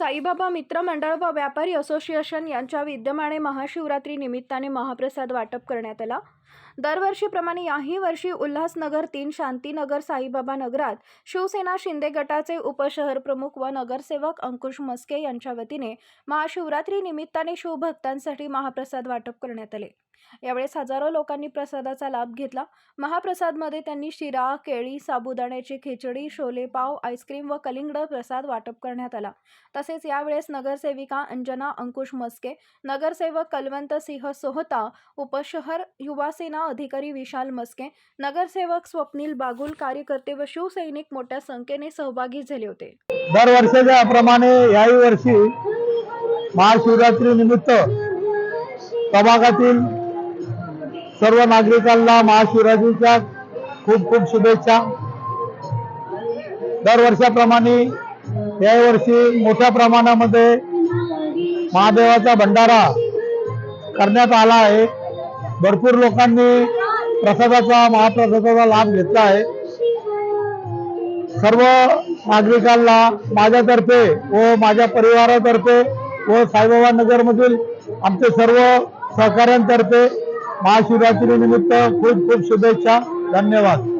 साईबाबा मित्र मंडळ व व्यापारी असोसिएशन यांच्या विद्यमाने महाशिवरात्री निमित्ताने महाप्रसाद वाटप करण्यात आला. दरवर्षीप्रमाणे याही वर्षी उल्हासनगर तीन शांतीनगर साईबाबा नगरात शिवसेना शिंदे गटाचे उपशहर प्रमुख व नगरसेवक अंकुश मस्के यांच्या वतीने महाशिवरात्री निमित्ताने शिवभक्तांसाठी महाप्रसाद वाटप करण्यात आले. यावेळेस हजारो लोकांनी प्रसादाचा लाभ घेतला. महाप्रसादमध्ये त्यांनी शिरा केळी साबुदाण्याची खिचडी शोले पाव आईस्क्रीम व कलिंगड प्रसाद वाटप करण्यात आला. तसेच यावेळेस नगरसेविका अंजना अंकुश मस्के नगरसेवक कलवंत सिंह सोहता उपशहर युवासेना अधिकारी विशाल मस्के नगरसेवक स्वप्नील बागुल कार्यकर्ते व शिवसैनिक मोठ्या संख्येने सहभागी झाले होते. दरवर्षाच्या प्रमाणे याही वर्षी महाशिवरात्री निमित्त प्रभागातील सर्व नागरिकांना महाशिवरात्रीच्या खूप खूप शुभेच्छा. दरवर्षाप्रमाणे यावर्षी मोठ्या प्रमाणामध्ये महादेवाचा भंडारा करण्यात आला आहे. भरपूर लोकांनी प्रसादाचा महाप्रसादाचा लाभ घेतला आहे. सर्व नागरिकांना माझ्यातर्फे व माझ्या परिवारातर्फे व साईबाबा नगरमधील आमचे सर्व सहकाऱ्यांतर्फे महाशिवरात्री निमित्त खूप खूप शुभेच्छा. धन्यवाद.